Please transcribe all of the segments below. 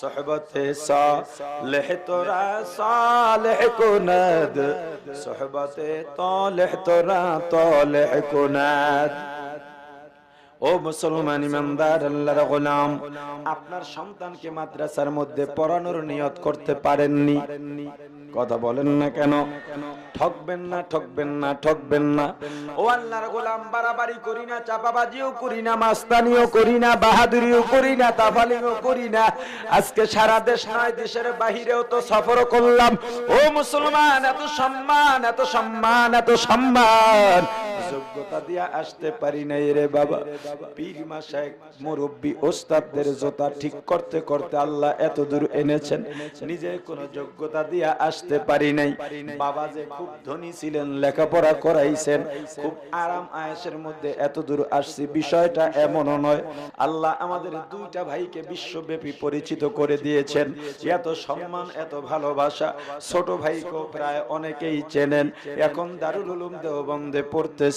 সোহবতে সালেহ তোরা সালেহ কুনাদ সোহবতে তলেহ তোরা তলেহ কুনাদ ও মুসলমান ইমানদার, আল্লাহর গোলাম, আপনার সন্তানকে মাদ্রাসার মধ্যে পড়ানোর নিয়ত করতে পারেননি। কথা বলেন না কেন? ঠকবেন না ঠকবেন না ঠকবেন না। ও আল্লাহর গোলাম, বাড়াবাড়ি করি না, চাপাবাজিও করি না, মাস্তানিও করি না, বাহাদুরিও করি না, তাফালিও করি না। আজকে সারা দেশ নয়, দেশের বাহিরেও তো সফর করলাম। ও মুসলমান, এত সম্মান এত সম্মান এত সম্মান। যোগ্যতা দিয়া আসতে পারি নাই রে বাবা। পীর মাসায় মুরব্বী ওস্তাদদের জোতা ঠিক করতে করতে আল্লাহ এত দূর এনেছেন, নিজে কোনো যোগ্যতা দিয়া আসতে পারি নাই। বাবা যে খুব ধনী ছিলেন, লেখাপড়া করাইছেন, খুব আরাম আয়েসের মধ্যে এত দূর আসছি, বিষয়টা এমনও নয়। আল্লাহ আমাদের দুইটা ভাইকে বিশ্বব্যাপী পরিচিত করে দিয়েছেন। এত সম্মান, এত ভালোবাসা, ছোট ভাইকেও প্রায় অনেকেই চেনেন। এখন দারুল উলুম দেওবন্দে পড়তেছে।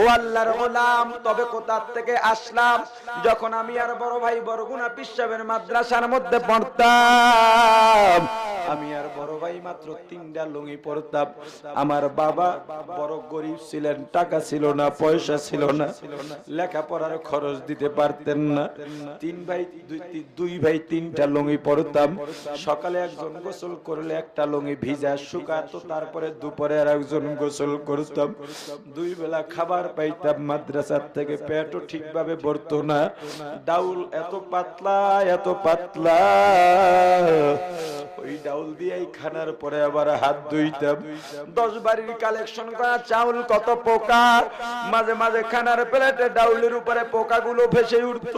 ও আল্লাহর গোলাম, তবে কোথার থেকে আসলাম? যখন আমি আর বড় ভাই বরগুনা পিসাবের মাদ্রাসার মধ্যে পড়তাম আমি আর বড় ভাই মাত্র তিনটা লুঙ্গি পড়তাম আমার বাবা বড় গরিব ছিলেন, টাকা ছিল না, পয়সা ছিল না, লেখাপড়ার খরচ দিতে পারতেন না। তিন ভাই, দুই ভাই তিনটা লুঙ্গি পড়তাম সকালে একজন গোসল করলে একটা লুঙ্গি ভিজা শুকাতো, তারপরে দুপুরে আর একজন গোসল করতাম। দুই বেলা খাবার পাইতাম, মাদ্রাসার থেকে পেটও ঠিকভাবে ভরতো না। ডাউল এত পাতলা এত পাতলা। ওই ডাউল দিয়েই খানার পরে আবার হাত ধুইতাম দশ বাড়ির কালেকশন করা চাউল কত পোকা? মাঝে মাঝে খানার প্লেটে ডাউলের উপরে পোকাগুলো ভেসে উঠত।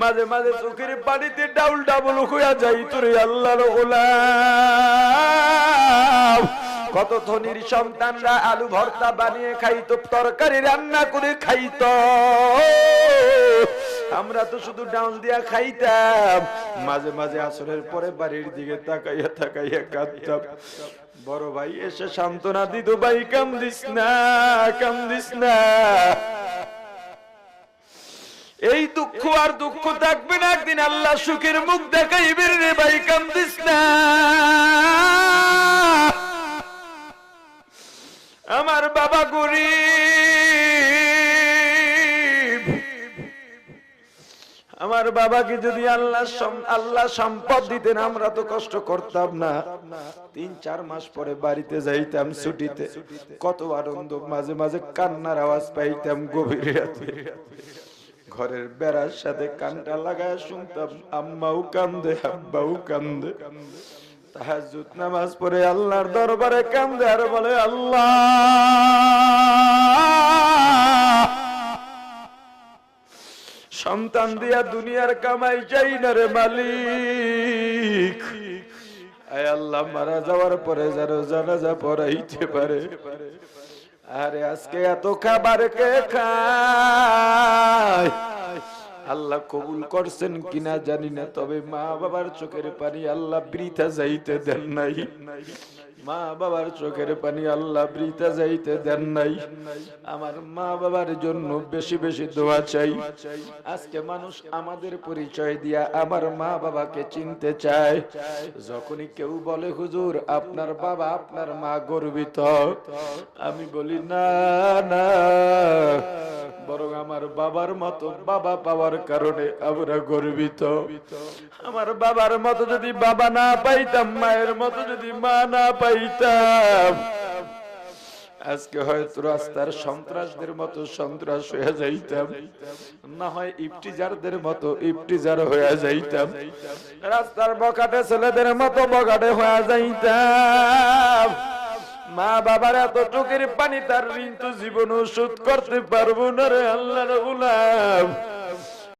মাঝে মাঝে চোখের পানিতে ডাউল ডাবল হইয়া যাইত রে আল্লাহর কত ধনির সন্তানরা আলু ভর্তা বানিয়ে খাইতো, তরকারি রান্না করে খাইতো। আমরা তো শুধু ডাউন দিয়া খাইতাম। মাঝে মাঝে আসরের পরে বাড়ির দিকে তাকাইয়া তাকাইয়া কাঁদতাম। বড় ভাই, এসে সান্ত্বনা দিত ভাই কামদিস না কামদিস না। এই দুঃখ আর দুঃখ থাকবে না, একদিন আল্লাহ সুখের মুখ দেখাইবেন রে ভাই আমার বাবাকে যদি আল্লাহ আল্লাহ সম্পদ দিতেন, আমরা তো কষ্ট করতাম না। তিন, চার মাস পরে বাড়িতে যাইতাম ছুটিতে। কত আনন্দ, মাঝে মাঝে কান্নার আওয়াজ পাইতাম গভীর রাতে। ঘরের বেড়ার সাথে কানটা লাগায় শুনতাম, আম্মাও কান্দে, আব্বাও কান্দে। তাহাজ্জুদ নামাজ পড়ে আল্লাহর দরবারে কান্দে আর বলে, আল্লাহ! সন্তান দিয়া দুনিয়ার কামাই চাই না রে মালিক। আয় আল্লাহ, মারা যাওয়ার পরে যেন জানাজা পড়াইতে পারে। আরে আজকে এত খাবার কে খায়? আল্লাহ কবুল করছেন কিনা জানি না, তবে মা বাবার চোখের পানি আল্লাহ বৃথা যাইতে দেন নাই। মা বাবার চোখের পানি আল্লাহ বৃথা যাইতে দেন নাই। আমার মা বাবার জন্য বেশি বেশি দোয়া চাই। আজকে মানুষ আমাদের পরিচয় দিয়া আমার মা বাবাকে চিনতে চায়। যখনই কেউ বলে, হুজুর, আপনার বাবা আপনার মা গর্বিত। আমি বলি, না না। বাবার মতো বাবা পাওয়ার কারণে আমরা গর্বিত। আমার বাবার মতো যদি বাবা না পাইতাম, মায়ের মতো যদি মা না পাইতাম, আজকে হয়তো রাস্তার সন্ত্রাসদের মতো সন্ত্রাস হয়ে যাইতাম। না হয় ইফটিজারদের মতো ইফটিজার হয়ে যাইতাম। রাস্তার বকাটে ছেলেদের মতো বকাটে হয়ে যাইতাম। বাবার এত চোখের পানি তার ঋণ তো জীবন শোধ করতে পারব না রে আল্লাহ